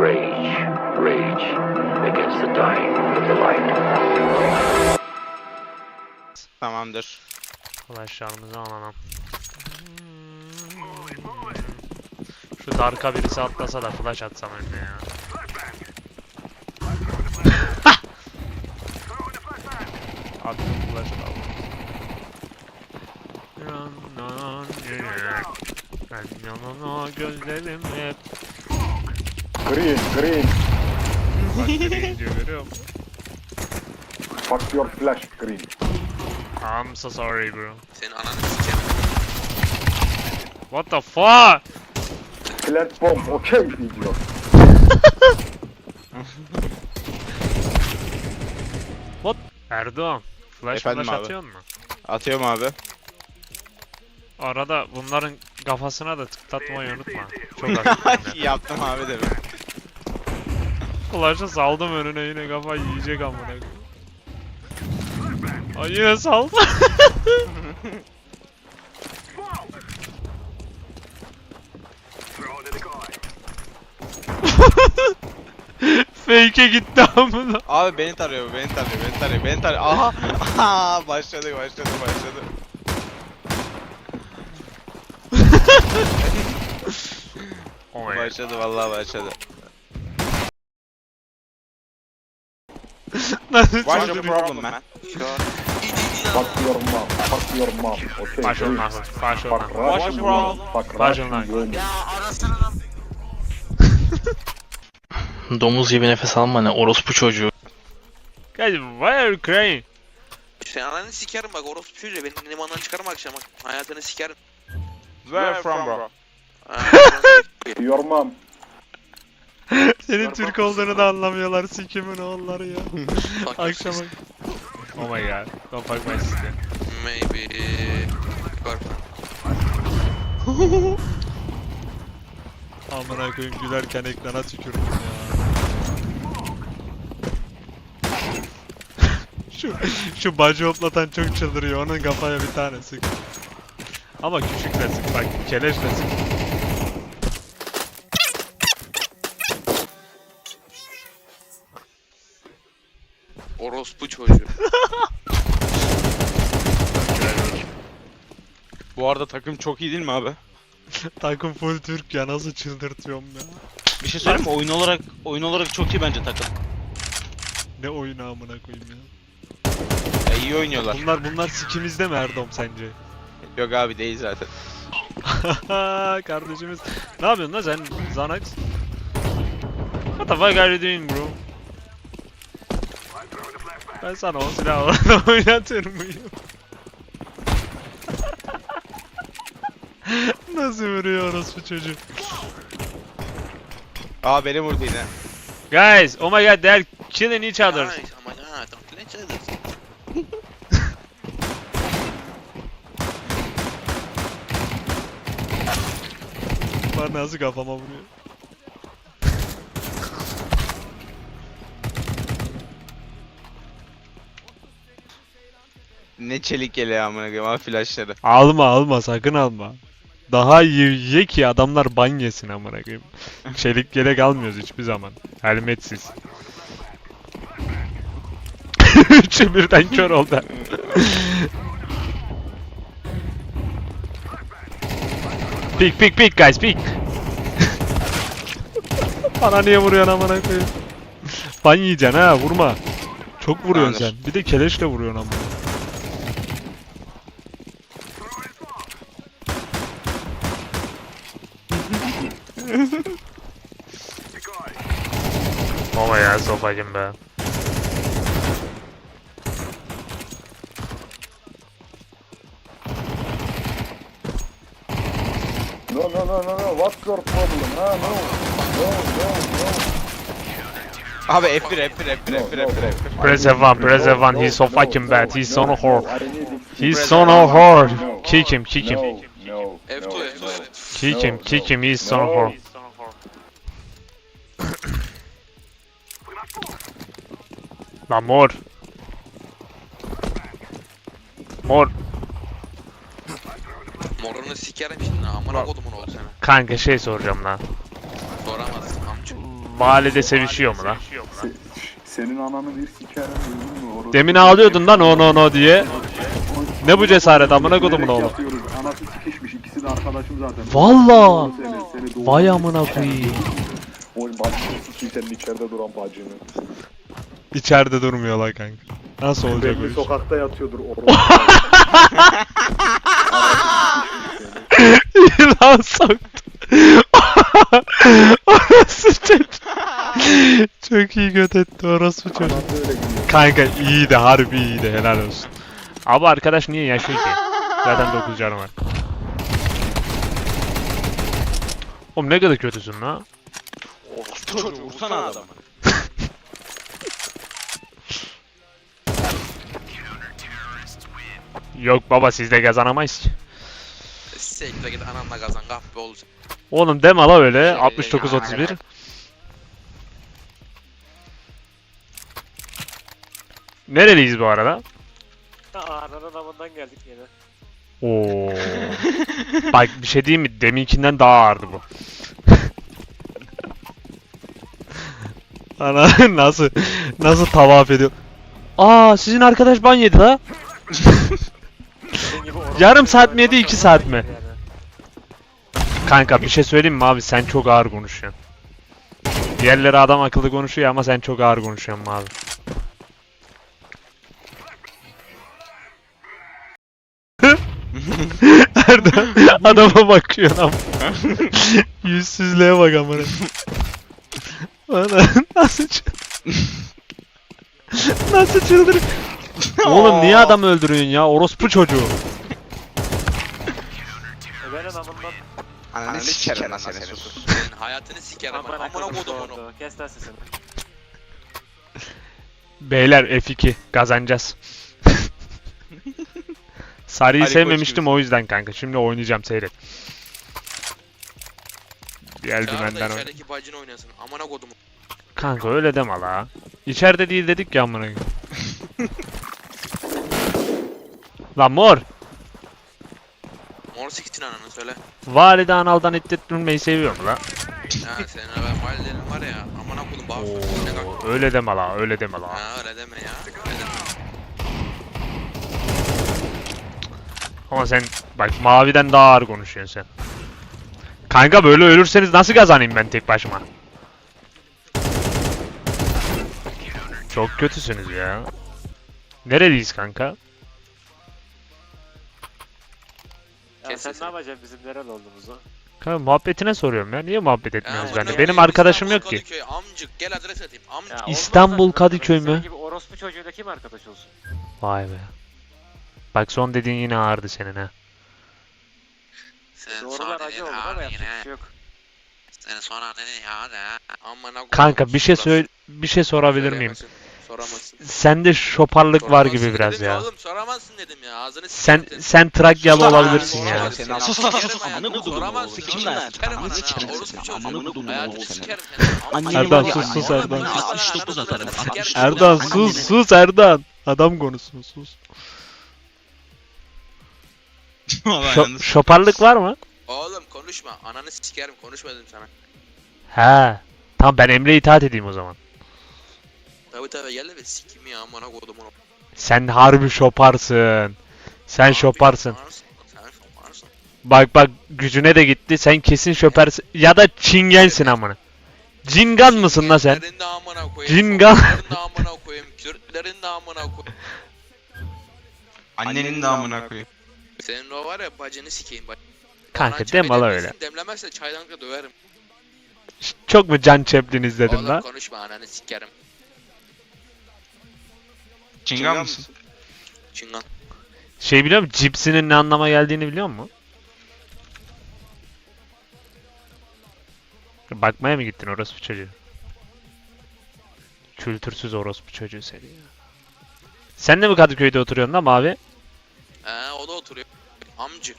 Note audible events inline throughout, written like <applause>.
Rage, rage against the dying of the light. Tamamdır. Flashlarımızı alalım. Şu darka birisi atlasa da flash atsam önüne ya. Attım flash da aldım. Yanına gözlerim hep. Green, green. Bak nereye gidiyor görüyor musun? Fuck your flash, green. I'm so sorry bro. Senin ananı sikerim. What the fuck? Plant bomb, okay idiot. Erdoğan. Flash Efendim flash abi? atıyor mu? Atıyorum abi. Arada bunların kafasına da tıklatmayı unutma. Çok. <laughs> Yaptım abi de ben. Flash'ı saldım önüne yine kafa yiyecek amına koyayım. Ay yine saldı. <laughs> Fake'e gitti amına. Abi beni tarıyor, beni tarıyor, beni tarıyor, beni tarıyor. Aha! Aha! Başladı, başladı, başladı. Başladı vallahi başladı. <laughs> Nasıl What's your çıldırıyor? problem man? Fuck your mom, fuck your mom, okay olmaz. Baş olmaz. Fuck your problem? fuck olmaz. women. Ya arasana lan. Domuz gibi nefes alma ne orospu çocuğu. Guys, why are you crying? Sen ananı sikerim bak orospu çocuğu. Beni limandan çıkarma akşam bak. Hayatını sikerim. Where from bro? Ha, Your mom. <laughs> Senin Türk olduğunu da anlamıyorlar sikimin oğulları ya. <laughs> Akşama. Oh my god. Don't fuck my sister. Maybe. Girlfriend. Amına koyayım gülerken ekrana tükürdüm ya. <laughs> şu şu bacı hoplatan çok çıldırıyor. Onun kafaya bir tane sık. Ama küçükle sık bak. Keleşle sık. Orospu çocuğu. <laughs> Bu arada takım çok iyi değil mi abi? <laughs> Takım full Türk ya nasıl çıldırtıyorum ya. Bir şey söyleyeyim mi? Oyun olarak oyun olarak çok iyi bence takım. Ne oyunu amına koyayım ya. Ya iyi oynuyorlar. Bunlar bunlar sikimizde mi Erdom sence? Yok abi değil zaten. <laughs> Kardeşimiz. Ne yapıyorsun lan sen Zanax? What the fuck are you doing bro? Ben sana o silahı <laughs> oynatır mıyım? <laughs> Nasıl vuruyor orospu çocuk? Aa beni vurdu yine. Guys, oh my god, they're killing each other. Nice. Oh my god. Don't kill each other. <laughs> Bunlar nasıl kafama vuruyor? Ne çelik geliyor amına koyayım abi flashları. Alma alma sakın alma. Daha iyi ki adamlar ban yesin amına koyayım. <laughs> Çelik yelek almıyoruz hiçbir zaman. Helmetsiz. <laughs> Üçü birden kör oldu. <laughs> Peek peek peek guys peek. Bana niye vuruyorsun amına koyayım? Ban yiyeceksin ha vurma. Çok vuruyorsun Tamamdır. sen. Bir de keleşle vuruyorsun amına. <laughs> Baba ya sopacım be. No, no, no, no, no, what's your problem? Ah, no, no, no, no. Abi F1 F1 F1 No, F1 no, F1 no. F1. Press I F1, need- press no, F1, no, he's so no, fucking no, bad, he's no, so whore. Need it. He's F1. of whore. No. Kick him, kick him. No, no, F2 no, F2 no. evet. Kick No, him, kick no, him, he's son of no. whore. Lan mor. Mor. Morunu sikerim şimdi. Amına kodumun oldu sana. Kanka şey soracağım lan. Soramazsın amca. Mahallede sevişiyor mu lan? Se- senin ananı bir sikerim duydun mu? Demin ağlıyordun lan no no no diye. Ne bu cesaret, amına kodumun oğlu? Arkadaşım zaten. Valla. Vay amına koyayım. Oy bacını senin içeride duran bacını. İçeride durmuyor lan kanka. Nasıl olacak o Belli iş? sokakta yatıyordur orada. <laughs> İlan soktu. <laughs> orası çok... çok iyi göt etti orası çocuk. Anası öyle gidiyor. Kanka iyiydi harbi iyiydi helal olsun. Abi arkadaş niye yaşıyor ki? Zaten 9 canı var. Oğlum ne kadar kötüsün la. Çocuğu vursana adamı. Yok baba sizde kazanamayız ki. Sekle git ananla kazan kahpe ol. Oğlum deme la öyle 69-31. Nereliyiz bu arada? Ağrı'nın amından geldik yine. Oo. Bak bir şey diyeyim mi? Deminkinden daha ağırdı bu. Ana <laughs> nasıl nasıl tavaf ediyor? Aa sizin arkadaş ban yedi la. <laughs> Yarım saat mi yedi, oynamak iki saat zorunda mi? Kanka bir şey söyleyeyim mi abi? Sen çok ağır konuşuyorsun. Diğerleri adam akıllı konuşuyor ama sen çok ağır konuşuyorsun abi. Erdem <laughs> adama bakıyor ama. <laughs> Yüzsüzlüğe bak amına. Bana <laughs> nasıl çı- Nasıl çıldır? Oğlum niye adam öldürüyorsun ya? Orospu çocuğu. Öberin amından Ananı sikerim lan seni sus. Senin hayatını sikerim ben. amına kodum onu. Kes lan sesini. Beyler F2 kazanacağız. Sarıyı sevmemiştim o yüzden kanka. Şimdi oynayacağım seyret. Da benden oyn. içerideki bacını oynasın. Amına kodum. Kanka öyle deme la. İçeride değil dedik ya amına. koyayım. <laughs> Lan mor. Mor siktin ananı söyle. Valide analdan ittirmeyi seviyor mu la? Ha senin ben validenin var ya. Amına kodum bağırsın. Oo, öyle deme la, öyle deme la. Ha öyle deme ya. Öyle deme. Ama sen bak maviden daha ağır konuşuyorsun sen. Kanka böyle ölürseniz nasıl kazanayım ben tek başıma? Çok kötüsünüz ya. Nereliyiz kanka? Ya sen ne yapacaksın bizim nereli olduğumuzu? Kanka muhabbetine soruyorum ya. Niye muhabbet etmiyoruz benimle? Benim arkadaşım yok ki. Kadıköy, amcık gel adres atayım. Amcık. Ya İstanbul, Kadıköy mü? Gibi orospu çocuğuyla kim arkadaş olsun? Vay be. Bak son dediğin yine ağırdı senin ha. Sen Doğrular sonra acı dedin oldu ama abi yapacak bir yine. şey yok. Sen sonra dedin ya da. Amına. Kanka bir şey söyle bir şey sorabilir miyim? Söyleyemezsin, Soramazsın. Sende şoparlık var Soramazsın gibi biraz dedim ya. Oğlum soramazsın dedim ya. Ağzını Sen sikerim sen Trakyalı Sus lan, olabilirsin sus ya. lan. Seni Sus lan, sus. Amına kodumun Soramazsın. Kim lan? Ananı. sikerim seni. Amına kodumun oğlu seni. sus, sus, ya, 69 atarım. 69 Erdoğan sus sus Erdoğan. Adam konuşsun sus. Vallahi Şo- yalnız. şoparlık var mı? Oğlum konuşma. Ananı sikerim. Konuşma dedim sana. He. Tamam ben Emre'ye itaat edeyim o zaman. Tabi tabi gel de sikim ya amına kodum onu. Sen harbi şoparsın. Sen şoparsın. Sen şoparsın. Bak bak gücüne de gitti. Sen kesin şoparsın. Ya da çingensin amına. Cingan mısın la sen? Kürtlerin de amına koyayım. Cingan. Kürtlerin de amına koyayım. Kürtlerin de amına koyayım. Annenin de amına koyayım. Senin o var ya bacını sikeyim. Bak. Kanka deme la öyle. Demlemezse çaydanlıkla döverim. Çok mu Can Chaplin izledin Oğlum la? konuşma ananı sikerim. Çingan mısın? Çingan. Şey biliyor musun? Cipsinin ne anlama geldiğini biliyor musun? Bakmaya mı gittin orospu çocuğu? Kültürsüz orospu çocuğu seni ya. Sen de mi Kadıköy'de oturuyorsun lan mavi? Oturuyor. Amcı.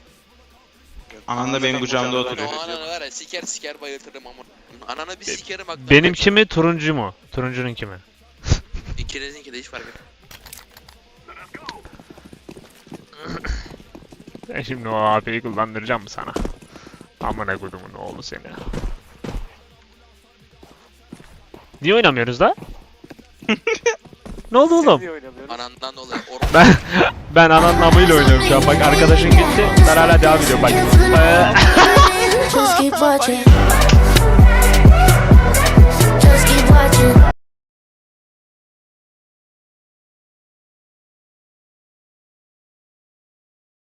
Anan da benim kucağımda oturuyor. o ananı var ya siker siker bayıltırım amına. Ananı bir sikerim bak. Benimki mi turuncu mu? Turuncunun kimi? <laughs> İkinizinki de hiç fark etmez. Ben şimdi o AP'yi kullandıracağım mı sana? Amına kodumun oğlu seni. Niye oynamıyoruz da? <laughs> Ne oldu oğlum? Anandan dolayı. <laughs> Ben ben ananın amıyla oynuyorum şu an. Bak arkadaşın gitti. Ben hala devam ediyorum bak.